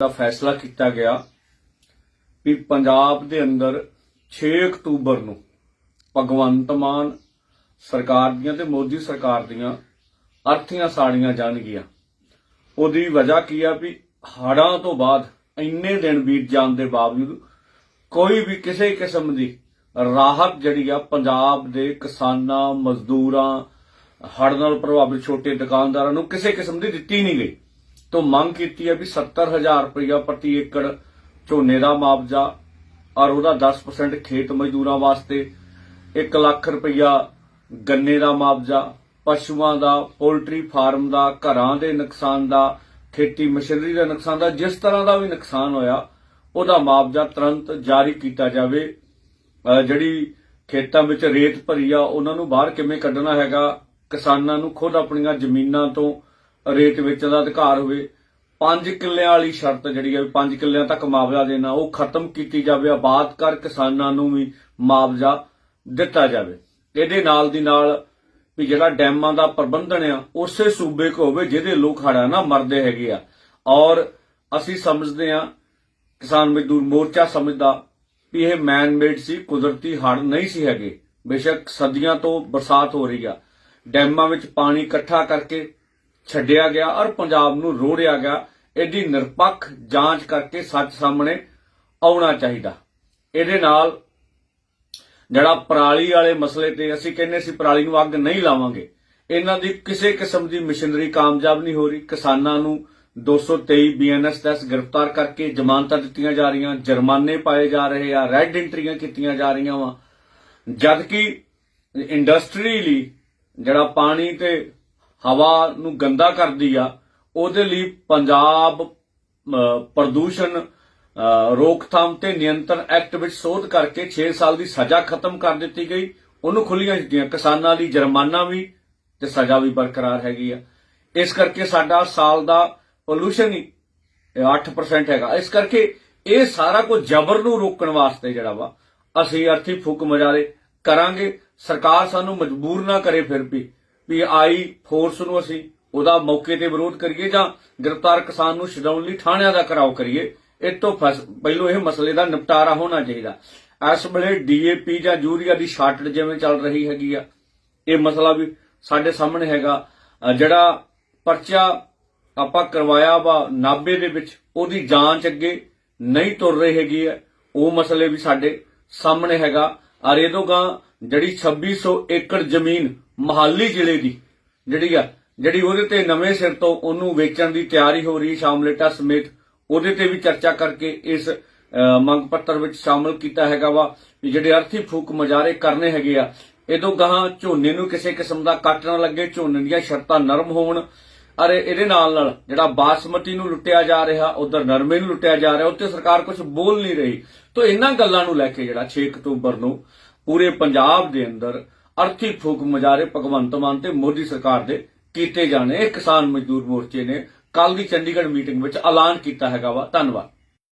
ਦਾ ਫੈਸਲਾ ਕੀਤਾ ਗਿਆ ਵੀ ਪੰਜਾਬ ਦੇ ਅੰਦਰ 6 ਅਕਤੂਬਰ ਨੂੰ ਭਗਵੰਤ ਮਾਨ ਸਰਕਾਰ ਦੀਆਂ ਤੇ ਮੋਦੀ ਸਰਕਾਰ ਦੀਆਂ ਅਰਥੀਆਂ ਸਾੜੀਆਂ ਜਾਣਗੀਆਂ। ਉਹਦੀ ਵਜ੍ਹਾ ਕੀ ਆ ਵੀ ਹੜ੍ਹਾਂ ਤੋਂ ਬਾਅਦ ਇੰਨੇ ਦਿਨ ਬੀਤ ਜਾਣ ਦੇ ਬਾਵਜੂਦ ਕੋਈ ਵੀ ਕਿਸੇ ਕਿਸਮ ਦੀ ਰਾਹਤ ਜਿਹੜੀ ਆ ਪੰਜਾਬ ਦੇ ਕਿਸਾਨਾਂ, ਮਜ਼ਦੂਰਾਂ ਹੜ ਨਾਲ ਪ੍ਰਭਾਵਿਤ ਛੋਟੇ ਦੁਕਾਨਦਾਰਾਂ ਨੂੰ ਕਿਸੇ ਕਿਸਮ ਦੀ ਦਿੱਤੀ ਨਹੀਂ ਗਈ। ਤੋਂ ਮੰਗ ਕੀਤੀ ਹੈ ਵੀ 70000 ਰੁਪਇਆ ਪ੍ਰਤੀ ਏਕੜ ਝੋਨੇ ਦਾ ਮੁਆਵਜ਼ਾ ਔਰ ਉਹਦਾ 10% ਖੇਤ ਮਜ਼ਦੂਰਾਂ ਵਾਸਤੇ 1 ਲੱਖ ਰੁਪਇਆ ਗੰਨੇ ਦਾ ਮੁਆਵਜ਼ਾ, ਪਸ਼ੂਆਂ ਦਾ, ਪੋਲਟਰੀ ਫਾਰਮ ਦਾ, ਘਰਾਂ ਦੇ ਨੁਕਸਾਨ ਦਾ, ਖੇਤੀ ਮਸ਼ੀਨਰੀ ਦਾ ਨੁਕਸਾਨ ਦਾ, ਜਿਸ ਤਰ੍ਹਾਂ ਦਾ ਵੀ ਨੁਕਸਾਨ ਹੋਇਆ, ਉਹਦਾ ਮੁਆਵਜ਼ਾ ਤੁਰੰਤ ਜਾਰੀ ਕੀਤਾ ਜਾਵੇ। ਜਿਹੜੀ ਖੇਤਾਂ ਵਿੱਚ ਰੇਤ ਭਰੀ ਆ, ਉਹਨਾਂ ਨੂੰ ਬਾਹਰ ਕਿਵੇਂ ਕੱਢਣਾ ਹੈਗਾ? ਕਿਸਾਨਾਂ ਨੂੰ ਖੁਦ ਆਪਣੀਆਂ ਜ਼ਮੀਨਾਂ ਤੋਂ ਰੇਤ ਵੇਚਣ ਦਾ ਅਧਿਕਾਰ ਹੋਵੇ 5 ਕਿੱਲਿਆਂ ਵਾਲੀ ਸ਼ਰਤ ਜਿਹੜੀ ਹੈ 5 ਕਿੱਲਿਆਂ ਤੱਕ ਮੁਆਵਜ਼ਾ ਦੇਣਾ, ਉਹ ਖਤਮ ਕੀਤੀ ਜਾਵੇ, ਆਬਾਦ ਕਰ ਕਿਸਾਨਾਂ ਨੂੰ ਵੀ ਮੁਆਵਜ਼ਾ ਦਿੱਤਾ ਜਾਵੇ। ਇਹਦੇ ਨਾਲ ਦੀ ਨਾਲ ਵੀ ਜਿਹੜਾ ਡੈਮਾਂ ਦਾ ਪ੍ਰਬੰਧਨ ਆ, ਉਸੇ ਸੂਬੇ ਕੋ ਹੋਵੇ ਜਿਹਦੇ ਲੋਕ ਹੜ੍ਹਾਂ ਨਾ ਮਰਦੇ ਹੈਗੇ ਆ। ਔਰ ਅਸੀਂ ਸਮਝਦੇ ਆ ਕਿਸਾਨ ਮਜ਼ਦੂਰ ਮੋਰਚਾ ਸਮਝਦਾ ਵੀ ਇਹ ਮੈਨ ਮੇਡ ਸੀ, ਕੁਦਰਤੀ ਹੜ ਨਹੀਂ ਸੀ ਹੈਗੇ। ਬੇਸ਼ੱਕ ਸਦੀਆਂ ਤੋਂ ਬਰਸਾਤ ਹੋ ਰਹੀ ਆ। ਡੈਮਾਂ ਵਿੱਚ ਪਾਣੀ ਇਕੱਠਾ ਕਰਕੇ ਛੱਡਿਆ ਗਿਆ ਔਰ ਪੰਜਾਬ ਨੂੰ ਰੋੜਿਆ ਗਿਆ, ਇਹਦੀ ਨਿਰਪੱਖ ਜਾਂਚ ਕਰਕੇ ਸੱਚ ਸਾਹਮਣੇ ਆਉਣਾ ਚਾਹੀਦਾ। ਇਹਦੇ ਨਾਲ ਜਿਹੜਾ ਪਰਾਲੀ ਵਾਲੇ ਮਸਲੇ ਤੇ ਅਸੀਂ ਕਹਿੰਦੇ ਸੀ ਪਰਾਲੀ ਨੂੰ ਅੱਗ ਨਹੀਂ ਲਾਵਾਂਗੇ, ਇਹਨਾਂ ਦੀ ਕਿਸੇ ਕਿਸਮ ਦੀ ਮਸ਼ੀਨਰੀ ਕਾਮਯਾਬ ਨਹੀਂ ਹੋ ਰਹੀ। ਕਿਸਾਨਾਂ ਨੂੰ 223 ਬੀਐਨਐਸ ਤਹਿਤ ਗ੍ਰਿਫਤਾਰ ਕਰਕੇ ਜ਼ਮਾਨਤਾਂ ਦਿੱਤੀਆਂ ਜਾ ਰਹੀਆਂ, ਜੁਰਮਾਨੇ ਪਾਏ ਜਾ ਰਹੇ ਆ, ਰੈੱਡ ਐਂਟਰੀਆਂ ਕੀਤੀਆਂ ਜਾ ਰਹੀਆਂ ਵਾ। ਜਦਕਿ ਇੰਡਸਟਰੀ ਲਈ ਜਿਹੜਾ ਪਾਣੀ ਤੇ ਹਵਾ ਨੂੰ ਗੰਦਾ ਕਰਦੀ ਆ, ਉਹਦੇ ਲਈ ਪੰਜਾਬ ਪ੍ਰਦੂਸ਼ਣ ਰੋਕਥਾਮ ਤੇ ਨਿਯੰਤਰਣ ਐਕਟ ਵਿੱਚ ਸੋਧ ਕਰਕੇ 6 ਸਾਲ ਦੀ ਸਜ਼ਾ ਖਤਮ ਕਰ ਦਿੱਤੀ ਗਈ। ਉਹਨੂੰ ਖੁੱਲੀਆਂ ਦਿੱਤੀਆਂ ਕਿਸਾਨਾਂ ਲਈ ਜੁਰਮਾਨਾ ਵੀ ਤੇ ਸਜ਼ਾ ਵੀ ਬਰਕਰਾਰ ਹੈਗੀ ਆ। ਇਸ ਕਰਕੇ ਸਾਡਾ ਸਾਲ ਦਾ ਪੋਲੂਸ਼ਨ ਹੀ, ਇਹ 8% ਹੈਗਾ। ਇਸ ਕਰਕੇ ਇਹ ਸਾਰਾ ਕੁਝ ਜ਼ਬਰ ਨੂੰ ਰੋਕਣ ਵਾਸਤੇ ਜਿਹੜਾ ਵਾ, ਅਸੀਂ ਅਰਥੀ ਫੁੱਕ ਮਜਾਰੇ ਕਰਾਂਗੇ। ਸਰਕਾਰ ਸਾਨੂੰ ਮਜਬੂਰ ਨਾ ਕਰੇ ਫਿਰ ਵੀ। ਵੀ ਆਈ ਫੋਰਸ ਨੂੰ ਅਸੀਂ ਉਹਦਾ ਮੌਕੇ ਤੇ ਵਿਰੋਧ ਕਰੀਏ ਜਾਂ ਗ੍ਰਿਫਤਾਰ ਕਿਸਾਨ ਨੂੰ ਛਡਾਉਣ ਲਈ ਥਾਣਿਆਂ ਦਾ ਘਰਾਓ ਕਰੀਏ, ਇਹ ਤੋਂ ਫਸ- ਪਹਿਲੋਂ ਇਹ ਮਸਲੇ ਦਾ ਨਿਪਟਾਰਾ ਹੋਣਾ ਚਾਹੀਦਾ। ਇਸ ਵੇਲੇ ਡੀਏਪੀ ਜਾਂ ਯੂਰੀਆ ਦੀ ਸ਼ਾਰਟਡ ਜਿਵੇਂ ਚੱਲ ਰਹੀ ਹੈਗੀ ਆ, ਇਹ ਮਸਲਾ ਵੀ ਸਾਡੇ ਸਾਹਮਣੇ ਹੈਗਾ। ਜਿਹੜਾ ਪਰਚਾ ਆਪਾਂ ਕਰਵਾਇਆ ਵਾ ਨਾਬੇ ਦੇ ਵਿੱਚ, ਉਹਦੀ ਜਾਂਚ ਅੱਗੇ ਨਹੀਂ ਤੁਰ ਰਹੀ ਹੈਗੀ ਹੈ ਉਹ ਮਸਲੇ ਵੀ ਸਾਡੇ ਸਾਹਮਣੇ ਹੈਗਾ। ਔਰ ਇਹਦੋਂ ਜਿਹੜੀ 2600 ਏਕੜ ਜ਼ਮੀਨ ਮਹਾਲੀ ਜ਼ਿਲ੍ਹੇ ਦੀ ਜਿਹੜੀ ਆ, ਜਿਹੜੀ ਉਹਦੇ ਤੇ ਨਵੇਂ ਸਿਰ ਤੋਂ ਉਹਨੂੰ ਵੇਚਣ ਦੀ ਤਿਆਰੀ ਹੋ ਰਹੀ ਸ਼ਾਮਲੇਟਾ ਸਮੇਤ ਉਹਦੇ ਤੇ ਵੀ ਚਰਚਾ ਕਰਕੇ ਇਸ ਮੰਗ ਪੱਤਰ ਵਿੱਚ ਸ਼ਾਮਲ ਕੀਤਾ ਹੈਗਾ ਵਾ ਜਿਹੜੇ ਅਰਥੀ ਫੂਕ ਮਜਾਰੇ ਕਰਨੇ ਹੈਗੇ ਆ, ਇਹਦੋਂ ਗਾਹਾਂ ਝੋਨੇ ਨੂੰ ਕਿਸੇ ਕਿਸਮ ਦਾ ਕੱਟ ਨਾ ਲੱਗੇ, ਝੋਨੇ ਦੀਆਂ ਸ਼ਰਤਾਂ ਨਰਮ ਹੋਣ। ਅਰੇ ਇਹਦੇ ਨਾਲ ਨਾਲ ਜਿਹੜਾ ਬਾਸਮਤੀ ਨੂੰ ਲੁੱਟਿਆ ਜਾ ਰਿਹਾ, ਉਧਰ ਨਰਮੇ ਨੂੰ ਲੁੱਟਿਆ ਜਾ ਰਿਹਾ ਉੱਤੇ ਸਰਕਾਰ ਕੁਝ ਬੋਲ ਨਹੀਂ ਰਹੀ। ਤੋਂ ਇਹਨਾਂ ਗੱਲਾਂ ਨੂੰ ਲੈ ਕੇ ਜਿਹੜਾ 6 ਅਕਤੂਬਰ ਨੂੰ ਪੂਰੇ ਪੰਜਾਬ ਦੇ ਅੰਦਰ ਅਰਥੀ ਫੂਕ ਮਜਾਰੇ ਭਗਵੰਤ ਮਾਨ ਤੇ ਮੋਦੀ ਸਰਕਾਰ ਦੇ ਕੀਤੇ ਜਾਣੇ, ਇਹ ਕਿਸਾਨ ਮਜ਼ਦੂਰ ਮੋਰਚੇ ਨੇ ਕੱਲ ਦੀ ਚੰਡੀਗੜ੍ਹ ਮੀਟਿੰਗ ਵਿੱਚ ਐਲਾਨ ਕੀਤਾ ਹੈਗਾ ਵਾ। ਧੰਨਵਾਦ।